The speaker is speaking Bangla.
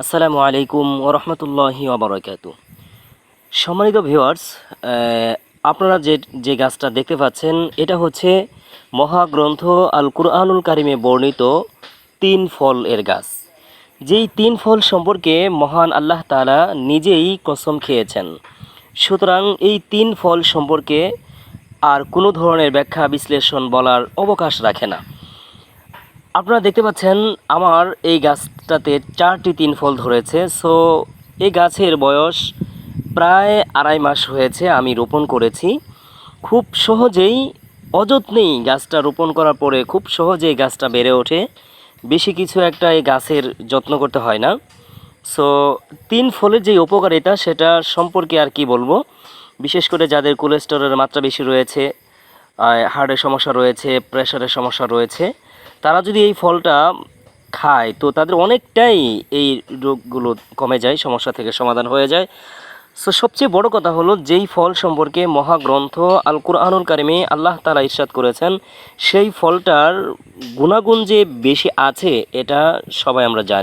আসসালামু আলাইকুম ওরহমতুল্লাহি ওবরাকাতু। সম্মানিত ভিউয়ার্স আপনারা যে যে গাছটা দেখতে পাচ্ছেন, এটা হচ্ছে মহাগ্রন্থ আল কুরআনুল কারিমে বর্ণিত তিন ফল এর গাছ। যেই তিন ফল সম্পর্কে মহান আল্লাহ তাআলা নিজেই কসম খেয়েছেন। সুতরাং এই তিন ফল সম্পর্কে আর কোনো ধরনের ব্যাখ্যা বিশ্লেষণ বলার অবকাশ রাখে না। আপনারা দেখতে পাচ্ছেন আমার এই গাছটাতে চারটি তিন ফল ধরেছে। সো এই গাছের বয়স প্রায় আড়াই মাস হয়েছে আমি রোপণ করেছি। খুব সহজেই অযত্নেই গাছটা রোপণ করার পরে খুব সহজেই গাছটা বেড়ে ওঠে। বেশি কিছু একটা এই গাছের যত্ন করতে হয় না। সো তিন ফলের যে উপকারিতা সেটা সম্পর্কে আর কি বলব? বিশেষ করে যাদের কোলেস্টেরলের মাত্রা বেশি রয়েছে হার্টের সমস্যা রয়েছে প্রেশারের সমস্যা রয়েছে তারা যদি এই ফলটা খায়, তো তাদের অনেকটাই এই রোগগুলো কমে যায়, সমস্যা থেকে সমাধান হয়ে যায়। সো সবচেয়ে বড় কথা হলো যেই ফল সম্পর্কে মহাগ্রন্থ আল কুরআনুল কারিমে আল্লাহ তালা ইরশাদ করেছেন, সেই ফলটার গুণাগুণ যে বেশি আছে, এটা সবাই আমরা জানি।